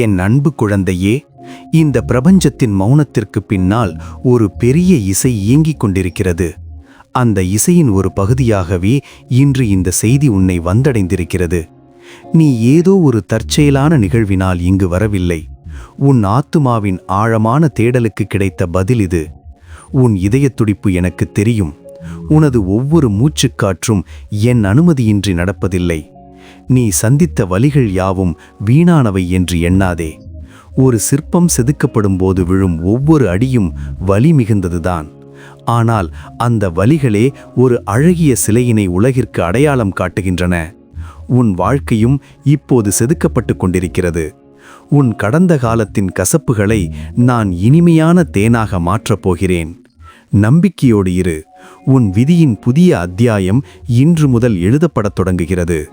என் அன்பு குழந்தையே இந்த பிரபஞ்சத்தின் மௌனத்திற்கு பின்னால் ஒரு பெரிய இசை இயங்கிக் கொண்டிருக்கிறது. அந்த இசையின் ஒரு பகுதியாகவே இன்று இந்த செய்தி உன்னை வந்தடைந்திருக்கிறது. நீ ஏதோ ஒரு தற்செயலான நிகழ்வினால் இங்கு வரவில்லை. உன் ஆத்துமாவின் ஆழமான தேடலுக்கு கிடைத்த பதில் இது. உன் இதயத்துடிப்பு எனக்கு தெரியும். உனது ஒவ்வொரு மூச்சுக்காற்றும் என் அனுமதியின்றி நடப்பதில்லை. நீ சந்தித்த வலிகள் யாவும் வீணானவை என்று எண்ணாதே. ஒரு சிற்பம் செதுக்கப்படும் போது விழும் ஒவ்வொரு அடியும் வலி மிகுந்ததுதான். ஆனால் அந்த வலிகளே ஒரு அழகிய சிலையினை உலகிற்கு அடையாளம் காட்டுகின்றன. உன் வாழ்க்கையும் இப்போது செதுக்கப்பட்டு கொண்டிருக்கிறது. உன் கடந்த காலத்தின் கசப்புகளை நான் இனிமையான தேனாக மாற்றப் போகிறேன். நம்பிக்கையோடு இரு. உன் விதியின் புதிய அத்தியாயம் இன்று முதல் எழுதப்படத் தொடங்குகிறது.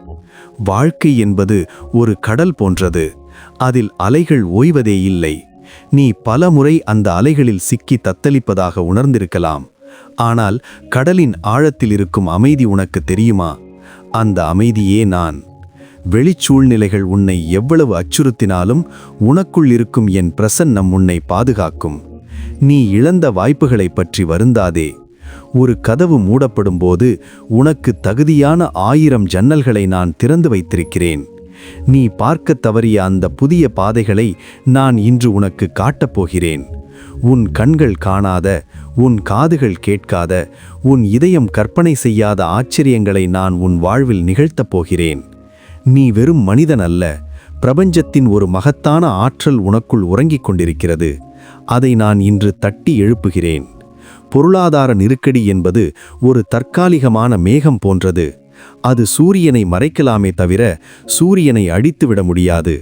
வாழ்க்கை என்பது ஒரு கடல் போன்றது. அதில் அலைகள் ஓய்வதே இல்லை. நீ பலமுறை அந்த அலைகளில் சிக்கி தத்தளிப்பதாக உணர்ந்திருக்கலாம். ஆனால் கடலின் ஆழத்தில் இருக்கும் அமைதி உனக்கு தெரியுமா? அந்த அமைதியே நான். வெளிச்சூழ்நிலைகள் உன்னை எவ்வளவு அச்சுறுத்தினாலும் உனக்குள் இருக்கும் என் பிரசன்னம் உன்னை பாதுகாக்கும். நீ இழந்த வாய்ப்புகளைப் பற்றி வருந்தாதே. ஒரு கதவு மூடப்படும் போது உனக்கு தகுதியான ஆயிரம் ஜன்னல்களை நான் திறந்து வைத்திருக்கிறேன். நீ பார்க்கத் தவறிய அந்த புதிய பாதைகளை நான் இன்று உனக்கு காட்டப் போகிறேன். உன் கண்கள் காணாத உன் காதுகள் கேட்காத உன் இதயம் கற்பனை செய்யாத ஆச்சரியங்களை நான் உன் வாழ்வில் நிகழ்த்தப் போகிறேன். நீ வெறும் மனிதன் அல்ல பிரபஞ்சத்தின் ஒரு மகத்தான ஆற்றல் உனக்குள் உறங்கிக் கொண்டிருக்கிறது. அதை நான் இன்று தட்டி எழுப்புகிறேன். பொருளாதார நெருக்கடி என்பது ஒரு தற்காலிகமான மேகம் போன்றது. அது சூரியனை மறைக்கலாமே தவிர சூரியனை அடித்துவிட முடியாது.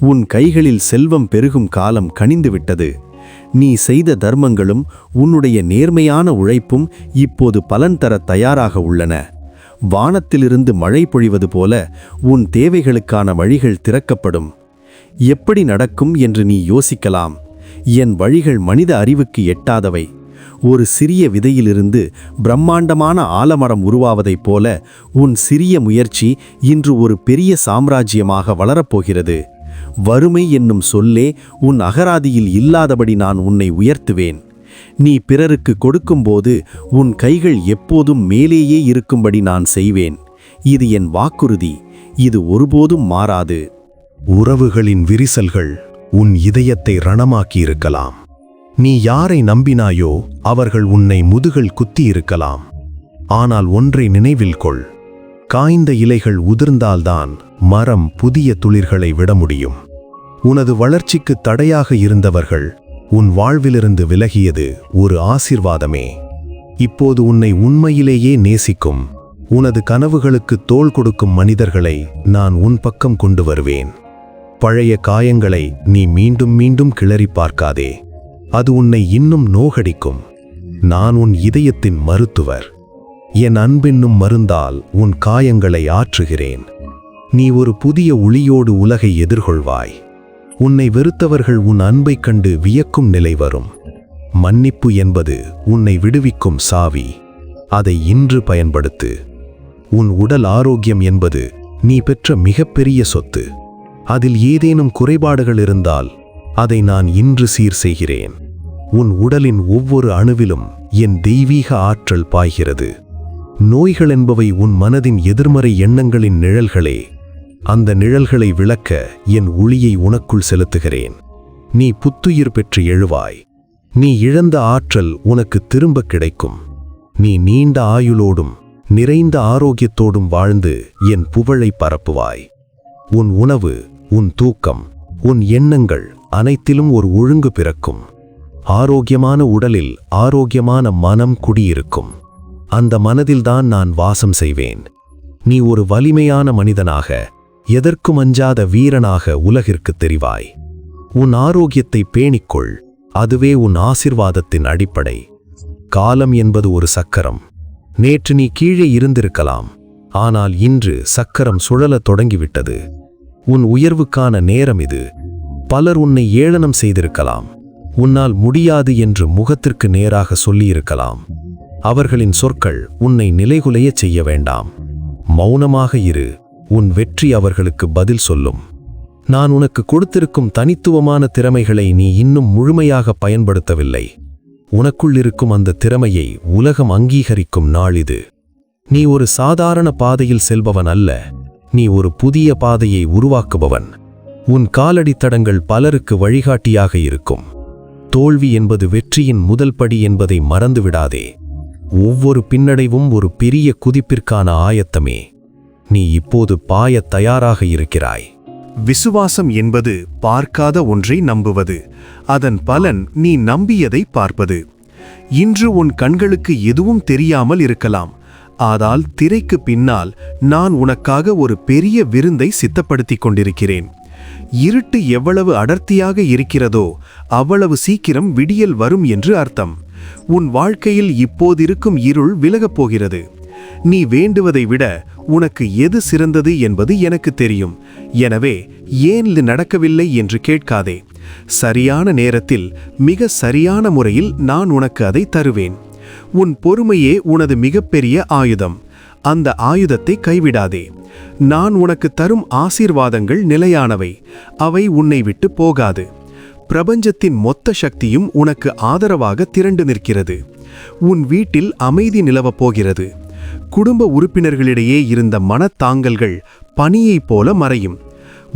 உன் கைகளில் செல்வம் பெருகும் காலம் கனிந்துவிட்டது. நீ செய்த தர்மங்களும் உன்னுடைய நேர்மையான உழைப்பும் இப்போது பலன் தர தயாராக உள்ளன. வானத்திலிருந்து மழை பொழிவது போல உன் தேவைகளுக்கான வழிகள் திறக்கப்படும். எப்படி நடக்கும் என்று நீ யோசிக்கலாம். என் வழிகள் மனித அறிவுக்கு எட்டாதவை. ஒரு சிறிய விதையிலிருந்து பிரம்மாண்டமான ஆலமரம் உருவாவதைப் போல உன் சிறிய முயற்சி இன்று ஒரு பெரிய சாம்ராஜ்யமாக வளரப்போகிறது. வறுமை என்னும் சொல்லே உன் அகராதியில் இல்லாதபடி நான் உன்னை உயர்த்துவேன். நீ பிறருக்கு கொடுக்கும்போது உன் கைகள் எப்போதும் மேலேயே இருக்கும்படி நான் செய்வேன். இது என் வாக்குறுதி. இது ஒருபோதும் மாறாது. உறவுகளின் விரிசல்கள் உன் இதயத்தை ரணமாக்கியிருக்கலாம். நீ யாரை நம்பினாயோ அவர்கள் உன்னை முதுகல் குத்தியிருக்கலாம். ஆனால் ஒன்றை நினைவில் கொள். காய்ந்த இலைகள் உதிர்ந்தால்தான் மரம் புதிய துளிர்களை விட முடியும். உனது வளர்ச்சிக்கு தடையாக இருந்தவர்கள் உன் வாழ்விலிருந்து விலகியது ஒரு ஆசிர்வாதமே. இப்போது உன்னை உண்மையிலேயே நேசிக்கும் உனது கனவுகளுக்கு தோள் கொடுக்கும் மனிதர்களை நான் உன் பக்கம் கொண்டு வருவேன். பழைய காயங்களை நீ மீண்டும் மீண்டும் கிளறி பார்க்காதே. அது உன்னை இன்னும் நோகடிக்கும். நான் உன் இதயத்தின் மருத்துவர். என் அன்பென்னும் மருந்தால் உன் காயங்களை ஆற்றுகிறேன். நீ ஒரு புதிய ஒளியோடு உலகை எதிர்கொள்வாய். உன்னை வெறுத்தவர்கள் உன் அன்பைக் கண்டு வியக்கும் நிலை வரும். மன்னிப்பு என்பது உன்னை விடுவிக்கும் சாவி. அதை இன்று பயன்படுத்து. உன் உடல் ஆரோக்கியம் என்பது நீ பெற்ற மிகப்பெரிய சொத்து. அதில் ஏதேனும் குறைபாடுகள் இருந்தால் அதை நான் இன்று சீர் செய்கிறேன். உன் உடலின் ஒவ்வொரு அணுவிலும் என் தெய்வீக ஆற்றல் பாய்கிறது. நோய்கள் என்பவை உன் மனதின் எதிர்மறை எண்ணங்களின் நிழல்களே. அந்த நிழல்களை விளக்க என் ஒளியை உனக்குள் செலுத்துகிறேன். நீ புத்துயிர் பெற்று எழுவாய். நீ இழந்த ஆற்றல் உனக்கு திரும்ப கிடைக்கும். நீ நீண்ட ஆயுளோடும் நிறைந்த ஆரோக்கியத்தோடும் வாழ்ந்து என் புகழை பரப்புவாய். உன் உணவு உன் தூக்கம் உன் எண்ணங்கள் அனைத்திலும் ஒரு ஒழுங்கு பிறக்கும். ஆரோக்கியமான உடலில் ஆரோக்கியமான மனம் குடியிருக்கும். அந்த மனதில்தான் நான் வாசம் செய்வேன். நீ ஒரு வலிமையான மனிதனாக எதற்கும் அஞ்சாத வீரனாக உலகிற்கு தெரிவாய்? உன் ஆரோக்கியத்தை பேணிக்கொள். அதுவே உன் ஆசிர்வாதத்தின் அடிப்படை. காலம் என்பது ஒரு சக்கரம். நேற்று நீ கீழே இருந்திருக்கலாம். ஆனால் இன்று சக்கரம் சுழலத் தொடங்கிவிட்டது. உன் உயர்வுக்கான நேரம் இது. பலர் உன்னை ஏளனம் செய்திருக்கலாம். உன்னால் முடியாது என்று முகத்திற்கு நேராக சொல்லியிருக்கலாம். அவர்களின் சொற்கள் உன்னை நிலைகுலைய செய்ய வேண்டாம். மௌனமாக இரு. உன் வெற்றி அவர்களுக்கு பதில் சொல்லும். நான் உனக்கு கொடுத்திருக்கும் தனித்துவமான திறமைகளை நீ இன்னும் முழுமையாக பயன்படுத்தவில்லை. உனக்குள் இருக்கும் அந்த திறமையை உலகம் அங்கீகரிக்கும் நாள் இது. நீ ஒரு சாதாரண பாதையில் செல்பவன் அல்ல. நீ ஒரு புதிய பாதையை உருவாக்குபவன். உன் காலடி தடங்கள் பலருக்கு வழிகாட்டியாக இருக்கும். தோல்வி என்பது வெற்றியின் முதல் படி என்பதை மறந்துவிடாதே. ஒவ்வொரு பின்னடைவும் ஒரு பெரிய குதிப்பிற்கான ஆயத்தமே. நீ இப்போது பாயத் தயாராக இருக்கிறாய். விசுவாசம் என்பது பார்க்காத ஒன்றை நம்புவது. அதன் பலன் நீ நம்பியதை பார்ப்பது. இன்று உன் கண்களுக்கு எதுவும் தெரியாமல் இருக்கலாம். ஆனால் திரைக்கு பின்னால் நான் உனக்காக ஒரு பெரிய விருந்தை சித்தப்படுத்திக் கொண்டிருக்கிறேன். இருட்டு எவ்வளவு அடர்த்தியாக இருக்கிறதோ அவ்வளவு சீக்கிரம் விடியல் வரும் என்று அர்த்தம். உன் வாழ்க்கையில் இப்போதிருக்கும் இருள் விலகப் போகிறது. நீ வேண்டுவதை விட உனக்கு எது சிறந்தது என்பது எனக்கு தெரியும். எனவே ஏன் இது நடக்கவில்லை என்று கேட்காதே. சரியான நேரத்தில் மிக சரியான முறையில் நான் உனக்கு அதை தருவேன். உன் பொறுமையே உனது மிகப்பெரிய ஆயுதம். அந்த ஆயுதத்தை கைவிடாதே. நான் உனக்கு தரும் ஆசீர்வாதங்கள் நிலையானவை. அவை உன்னை விட்டு போகாது. பிரபஞ்சத்தின் மொத்த சக்தியும் உனக்கு ஆதரவாக திரண்டு நிற்கிறது. உன் வீட்டில் அமைதி நிலவப் போகிறது. குடும்ப உறுப்பினர்களிடையே இருந்த மனத்தாங்கல்கள் பனியைப் போல மறையும்.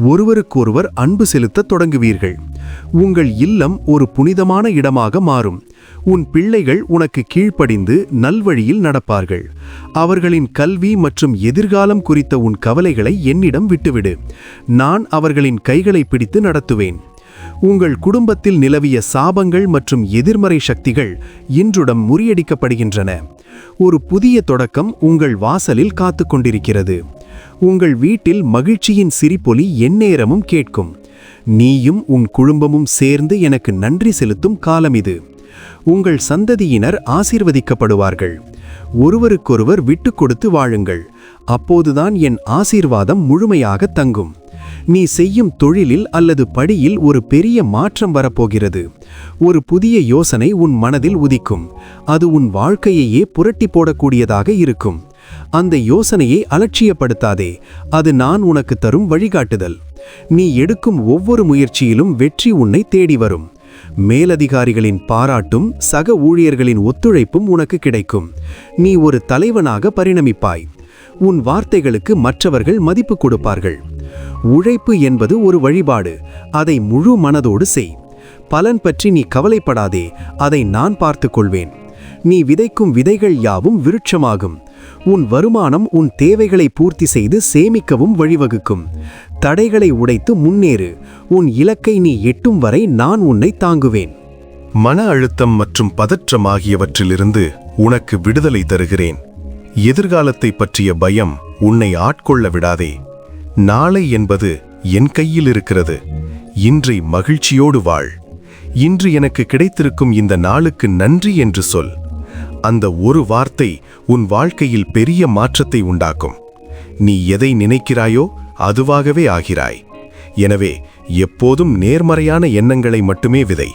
ஒருவருக்கொருவர் அன்பு செலுத்த தொடங்குவீர்கள். உங்கள் இல்லம் ஒரு புனிதமான இடமாக மாறும். உன் பிள்ளைகள் உனக்கு கீழ்ப்படிந்து நல்வழியில் நடப்பார்கள். அவர்களின் கல்வி மற்றும் எதிர்காலம் குறித்த உன் கவலைகளை என்னிடம் விட்டுவிடு. நான் அவர்களின் கைகளை பிடித்து நடத்துவேன். உங்கள் குடும்பத்தில் நிலவிய சாபங்கள் மற்றும் எதிர்மறை சக்திகள் இன்றுடன் முறியடிக்கப்படுகின்றன. ஒரு புதிய தொடக்கம் உங்கள் வாசலில் காத்து கொண்டிருக்கிறது. உங்கள் வீட்டில் மகிழ்ச்சியின் சிரிப்பொலி எந்நேரமும் கேட்கும். நீயும் உன் குடும்பமும் சேர்ந்து எனக்கு நன்றி செலுத்தும் காலம் இது. உங்கள் சந்ததியினர் ஆசீர்வதிக்கப்படுவார்கள். ஒருவருக்கொருவர் விட்டு கொடுத்து வாழுங்கள். அப்போதுதான் என் ஆசீர்வாதம் முழுமையாக தங்கும். நீ செய்யும் தொழிலில் அல்லது படியில் ஒரு பெரிய மாற்றம் வரப்போகிறது. ஒரு புதிய யோசனை உன் மனதில் உதிக்கும். அது உன் வாழ்க்கையையே புரட்டி போடக்கூடியதாக இருக்கும். அந்த யோசனையை அலட்சியப்படுத்தாதே. அது நான் உனக்கு தரும் வழிகாட்டுதல். நீ எடுக்கும் ஒவ்வொரு முயற்சியிலும் வெற்றி உன்னை தேடி வரும். மேலதிகாரிகளின் பாராட்டும் சக ஊழியர்களின் ஒத்துழைப்பும் உனக்கு கிடைக்கும். நீ ஒரு தலைவனாக பரிணமிப்பாய். உன் வார்த்தைகளுக்கு மற்றவர்கள் மதிப்பு கொடுப்பார்கள். உழைப்பு என்பது ஒரு வழிபாடு. அதை முழு மனதோடு செய். பலன் பற்றி நீ கவலைப்படாதே. அதை நான் பார்த்துக் கொள்வேன் நீ விதைக்கும் விதைகள் யாவும் விருட்சமாகும். உன் வருமானம் உன் தேவைகளை பூர்த்தி செய்து சேமிக்கவும் வழிவகுக்கும். தடைகளை உடைத்து முன்னேறு. உன் இலக்கை நீ எட்டும் வரை நான் உன்னை தாங்குவேன். மன அழுத்தம் மற்றும் பதற்றம் ஆகியவற்றிலிருந்து உனக்கு விடுதலை தருகிறேன். எதிர்காலத்தை பற்றிய பயம் உன்னை ஆட்கொள்ள விடாதே. நாளை என்பது என் கையில் இருக்கிறது. இன்றை மகிழ்ச்சியோடு வாழ். இன்று எனக்கு கிடைத்திருக்கும் இந்த நாளுக்கு நன்றி என்று சொல். அந்த ஒரு வார்த்தை உன் வாழ்க்கையில் பெரிய மாற்றத்தை உண்டாக்கும். நீ எதை நினைக்கிறாயோ அதுவாகவே ஆகிறாய். எனவே எப்போதும் நேர்மறையான எண்ணங்களை மட்டுமே விதை.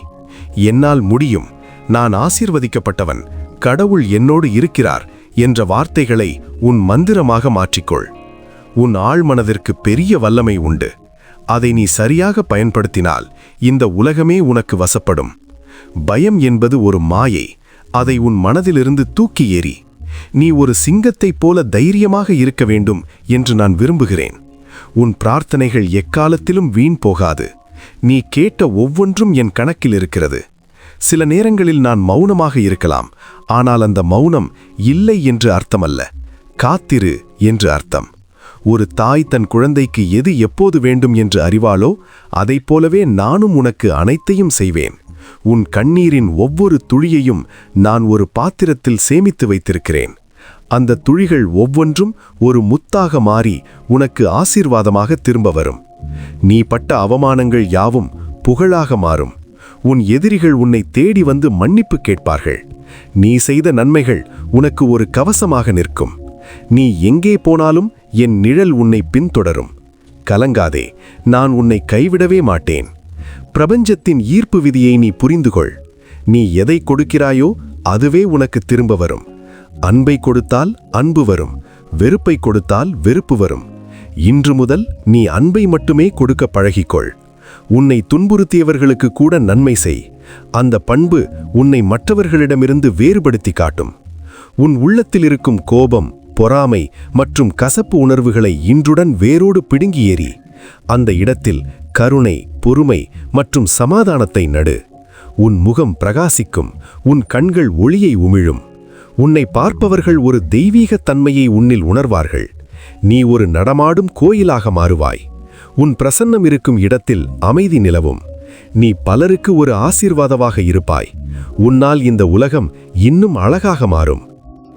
என்னால் முடியும். நான் ஆசீர்வதிக்கப்பட்டவன். கடவுள் என்னோடு இருக்கிறார் என்ற வார்த்தைகளை உன் மந்திரமாக மாற்றிக்கொள். உன் ஆழ்மனதிற்கு பெரிய வல்லமை உண்டு. அதை நீ சரியாக பயன்படுத்தினால் இந்த உலகமே உனக்கு வசப்படும். பயம் என்பது ஒரு மாயை. அதை உன் மனதிலிருந்து தூக்கி ஏறி. நீ ஒரு சிங்கத்தைப் போல தைரியமாக இருக்க வேண்டும் என்று நான் விரும்புகிறேன். உன் பிரார்த்தனைகள் எக்காலத்திலும் வீண் போகாது. நீ கேட்ட ஒவ்வொன்றும் என் கணக்கில் இருக்கிறது. சில நேரங்களில் நான் மௌனமாக இருக்கலாம். ஆனால் அந்த மௌனம் இல்லை என்று அர்த்தமல்ல. காத்திரு என்று அர்த்தம். ஒரு தாய் தன் குழந்தைக்கு எது எப்போது வேண்டும் என்று அறிவாளோ அதைப் போலவே நானும் உனக்கு அனைத்தையும் செய்வேன். உன் கண்ணீரின் ஒவ்வொரு துளியையும் நான் ஒரு பாத்திரத்தில் சேமித்து வைத்திருக்கிறேன். அந்த துளிகள் ஒவ்வொன்றும் ஒரு முத்தாக மாறி உனக்கு ஆசீர்வாதமாக திரும்ப வரும். நீ பட்ட அவமானங்கள் யாவும் புகழாக மாறும். உன் எதிரிகள் உன்னை தேடி வந்து மன்னிப்பு கேட்பார்கள். நீ செய்த நன்மைகள் உனக்கு ஒரு கவசமாக நிற்கும். நீ எங்கே போனாலும் என் நிழல் உன்னை பின்தொடரும். கலங்காதே நான் உன்னை கைவிடவே மாட்டேன். பிரபஞ்சத்தின் ஈர்ப்பு விதியை நீ புரிந்துகொள். நீ எதை கொடுக்கிறாயோ அதுவே உனக்கு திரும்ப வரும். அன்பை கொடுத்தால் அன்பு வரும் வெறுப்பை கொடுத்தால் வெறுப்பு வரும். இன்று முதல் நீ அன்பை மட்டுமே கொடுக்க பழகிக்கொள். உன்னை துன்புறுத்தியவர்களுக்கு கூட நன்மை செய். அந்த பண்பு உன்னை மற்றவர்களிடமிருந்து வேறுபடுத்தி காட்டும். உன் உள்ளத்தில் இருக்கும் கோபம் பொறாமை மற்றும் கசப்பு உணர்வுகளை இன்றுடன் வேரோடு பிடுங்கி ஏறி அந்த இடத்தில் கருணை பொறுமை மற்றும் சமாதானத்தை நடு. உன் முகம் பிரகாசிக்கும் உன் கண்கள் ஒளியை உமிழும். உன்னை பார்ப்பவர்கள் ஒரு தெய்வீகத் தன்மையை உன்னில் உணர்வார்கள். நீ ஒரு நடமாடும் கோயிலாக மாறுவாய். உன் பிரசன்னம் இருக்கும் இடத்தில் அமைதி நிலவும். நீ பலருக்கு ஒரு ஆசீர்வாதமாக இருப்பாய். உன்னால் இந்த உலகம் இன்னும் அழகாக மாறும்.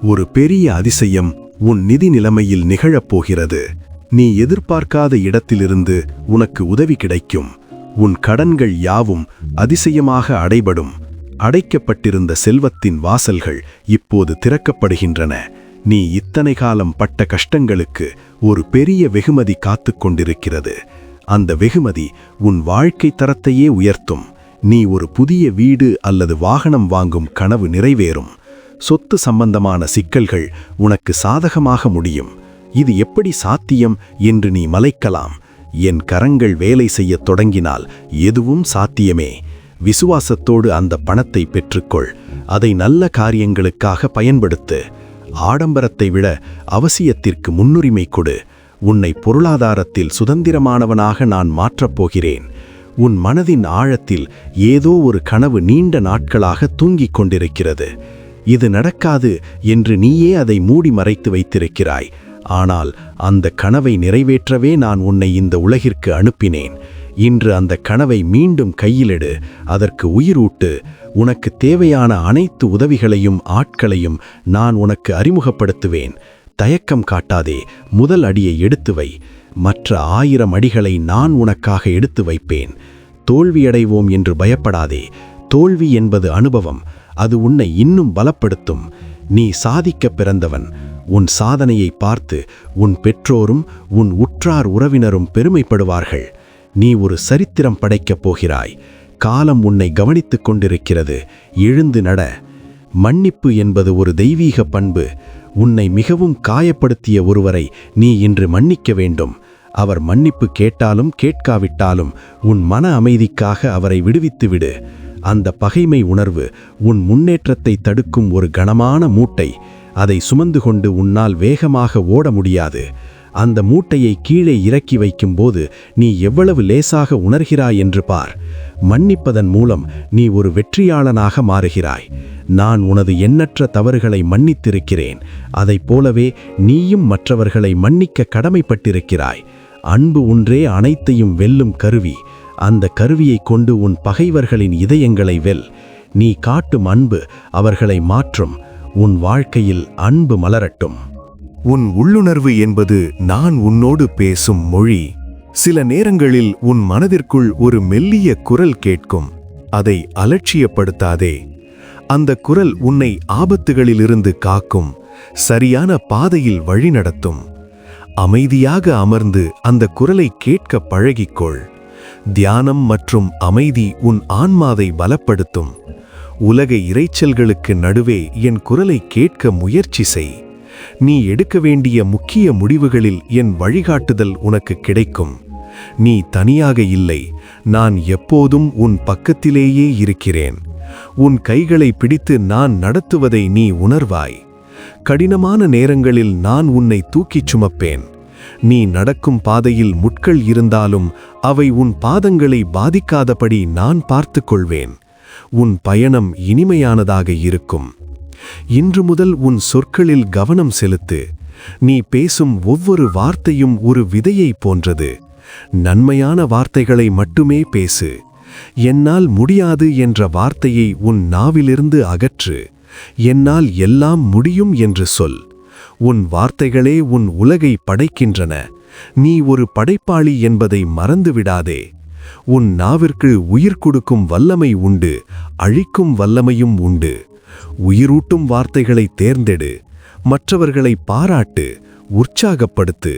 ஒரு பெரிய அதிசயம் உன் நிதி நிலைமையில் நிகழப் போகிறது. நீ எதிர்பார்க்காத இடத்திலிருந்து உனக்கு உதவி கிடைக்கும். உன் கடன்கள் யாவும் அதிசயமாக அடைபடும். அடைக்கப்பட்டிருந்த செல்வத்தின் வாசல்கள் இப்போது திறக்கப்படுகின்றன. நீ இத்தனை காலம் பட்ட கஷ்டங்களுக்கு ஒரு பெரிய வெகுமதி காத்துக் கொண்டிருக்கிறது. அந்த வெகுமதி உன் வாழ்க்கை தரத்தையே உயர்த்தும். நீ ஒரு புதிய வீடு அல்லது வாகனம் வாங்கும் கனவு நிறைவேறும். சொத்து சம்பந்தமான சிக்கல்கள் உனக்கு சாதகமாக முடியும். இது எப்படி சாத்தியம் என்று நீ மலைக்கலாம். என் கரங்கள் வேலை செய்யத் தொடங்கினால் எதுவும் சாத்தியமே. விசுவாசத்தோடு அந்த பணத்தை பெற்றுக்கொள். அதை நல்ல காரியங்களுக்காக பயன்படுத்து. ஆடம்பரத்தை விட அவசியத்திற்கு முன்னுரிமை கொடு. உன்னை பொருளாதாரத்தில் சுதந்திரமானவனாக நான் மாற்றப் போகிறேன். உன் மனதின் ஆழத்தில் ஏதோ ஒரு கனவு நீண்ட நாட்களாக தூங்கிக் கொண்டிருக்கிறது. இது நடக்காது என்று நீயே அதை மூடி மறைத்து வைத்திருக்கிறாய். ஆனால் அந்த கனவை நிறைவேற்றவே நான் உன்னை இந்த உலகிற்கு அனுப்பினேன். இன்று அந்த கனவை மீண்டும் கையிலெடு. அதற்கு உயிரூட்டு உனக்கு தேவையான அனைத்து உதவிகளையும் ஆட்களையும் நான் உனக்கு அறிமுகப்படுத்துவேன். தயக்கம் காட்டாதே முதல் அடியை எடுத்து வை. மற்ற ஆயிரம் அடிகளை நான் உனக்காக எடுத்து வைப்பேன். தோல்வியடைவோம் என்று பயப்படாதே. தோல்வி என்பது அனுபவம். அது உன்னை இன்னும் பலப்படுத்தும். நீ சாதிக்கப் பிறந்தவன். உன் சாதனையை பார்த்து உன் பெற்றோரும் உன் உற்றார் உறவினரும் பெருமைப்படுவார்கள். நீ ஒரு சரித்திரம் படைக்கப் போகிறாய். காலம் உன்னை கவனித்துக் கொண்டிருக்கிறது. எழுந்து நட. மன்னிப்பு என்பது ஒரு தெய்வீக பண்பு. உன்னை மிகவும் காயப்படுத்திய ஒருவரை நீ இன்று மன்னிக்க வேண்டும். அவர் மன்னிப்பு கேட்டாலும் கேட்காவிட்டாலும் உன் மன அமைதிக்காக அவரை விடுவித்து விடு. அந்த பகைமை உணர்வு உன் முன்னேற்றத்தை தடுக்கும் ஒரு கனமான மூட்டை. அதை சுமந்து கொண்டு உன்னால் வேகமாக ஓட முடியாது. அந்த மூட்டையை கீழே இறக்கி வைக்கும்போது நீ எவ்வளவு லேசாக உணர்கிறாய் என்று பார். மன்னிப்பதன் மூலம் நீ ஒரு வெற்றியாளனாக மாறுகிறாய். நான் உனது எண்ணற்ற தவறுகளை மன்னித்திருக்கிறேன். அதைப் போலவே நீயும் மற்றவர்களை மன்னிக்க கடமைப்பட்டிருக்கிறாய். அன்பு ஒன்றே அனைத்தையும் வெல்லும் கருவி. அந்த கருவியைக் கொண்டு உன் பகைவர்களின் இதயங்களை வெல். நீ காட்டும் அன்பு அவர்களை மாற்றும். உன் வாழ்க்கையில் அன்பு மலரட்டும். உன் உள்ளுணர்வு என்பது நான் உன்னோடு பேசும் மொழி. சில நேரங்களில் உன் மனதிற்குள் ஒரு மெல்லிய குரல் கேட்கும். அதை அலட்சியப்படுத்தாதே. அந்த குரல் உன்னை ஆபத்துகளிலிருந்து காக்கும் சரியான பாதையில் வழிநடத்தும் அமைதியாக அமர்ந்து அந்த குரலை கேட்க பழகிக்கொள். தியானம் மற்றும் அமைதி உன் ஆன்மாவை பலப்படுத்தும். உலக இரைச்சல்களுக்கு நடுவே என் குரலை கேட்க முயற்சி செய். நீ எடுக்க வேண்டிய முக்கிய முடிவுகளில் என் வழிகாட்டுதல் உனக்கு கிடைக்கும். நீ தனியாக இல்லை நான் எப்போதும் உன் பக்கத்திலேயே இருக்கிறேன். உன் கைகளை பிடித்து நான் நடத்துவதை நீ உணர்வாய். கடினமான நேரங்களில் நான் உன்னை தூக்கிச் சுமப்பேன். நீ நடக்கும் பாதையில் முட்கள் இருந்தாலும் அவை உன் பாதங்களை பாதிக்காதபடி நான் பார்த்துக் கொள்வேன். உன் பயணம் இனிமையானதாக இருக்கும். இன்று முதல் உன் சொற்களில் கவனம் செலுத்து. நீ பேசும் ஒவ்வொரு வார்த்தையும் ஒரு விதையைப் போன்றது. நன்மையான வார்த்தைகளை மட்டுமே பேசு. என்னால் முடியாது என்ற வார்த்தையை உன் நாவிலிருந்து அகற்று. என்னால் எல்லாம் முடியும் என்று சொல். உன் வார்த்தைகளே உன் உலகை படைக்கின்றன. நீ ஒரு படைப்பாளி என்பதை மறந்துவிடாதே. உன் நாவிற்கு உயிர் கொடுக்கும் வல்லமை உண்டு அழிக்கும் வல்லமையும் உண்டு. உயிரூட்டும் வார்த்தைகளை தேர்ந்தெடு மற்றவர்களை பாராட்டு உற்சாகப்படுத்து.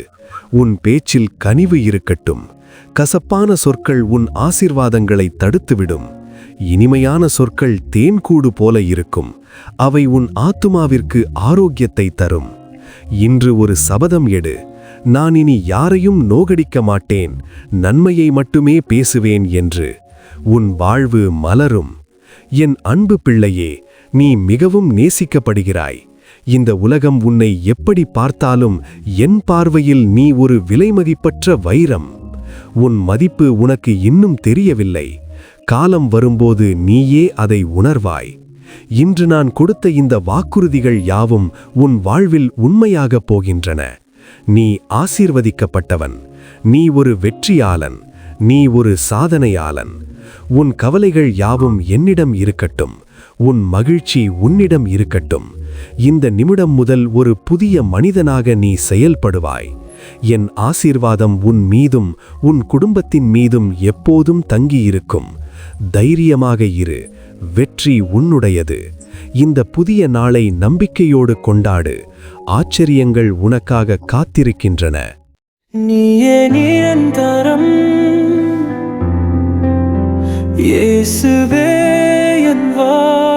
உன் பேச்சில் கனிவு இருக்கட்டும். கசப்பான சொற்கள் உன் ஆசிர்வாதங்களை தடுத்துவிடும். இனிமையான சொற்கள் தேன்கூடு போல இருக்கும். அவை உன் ஆத்துமாவிற்கு ஆரோக்கியத்தை தரும். இன்று ஒரு சபதம் எடு. நான் இனி யாரையும் நோகடிக்க மாட்டேன். நன்மையை மட்டுமே பேசுவேன் என்று. உன் வாழ்வு மலரும். என் அன்பு பிள்ளையே நீ மிகவும் நேசிக்கப்படுகிறாய். இந்த உலகம் உன்னை எப்படி பார்த்தாலும் என் பார்வையில் நீ ஒரு விலைமதிப்பற்ற வைரம். உன் மதிப்பு உனக்கு இன்னும் தெரியவில்லை. காலம் வரும்போது நீயே அதை உணர்வாய். இன்று நான் கொடுத்த இந்த வாக்குறுதிகள் யாவும் உன் வாழ்வில் உண்மையாகப் போகின்றன. நீ ஆசீர்வதிக்கப்பட்டவன். நீ ஒரு வெற்றியாளன். நீ ஒரு சாதனையாளன். உன் கவலைகள் யாவும் என்னிடம் இருக்கட்டும். உன் மகிழ்ச்சி உன்னிடம் இருக்கட்டும். இந்த நிமிடம் முதல் ஒரு புதிய மனிதனாக நீ செயல்படுவாய். என் ஆசீர்வாதம் உன் மீதும் உன் குடும்பத்தின் மீதும் எப்போதும் தங்கியிருக்கும். தைரியமாக இரு வெற்றி உன்னுடையது. இந்த புதிய நாளை நம்பிக்கையோடு கொண்டாடு. ஆச்சரியங்கள் உனக்காக காத்திருக்கின்றன. நீயே நிரந்தரம். இயேசுவே. involved.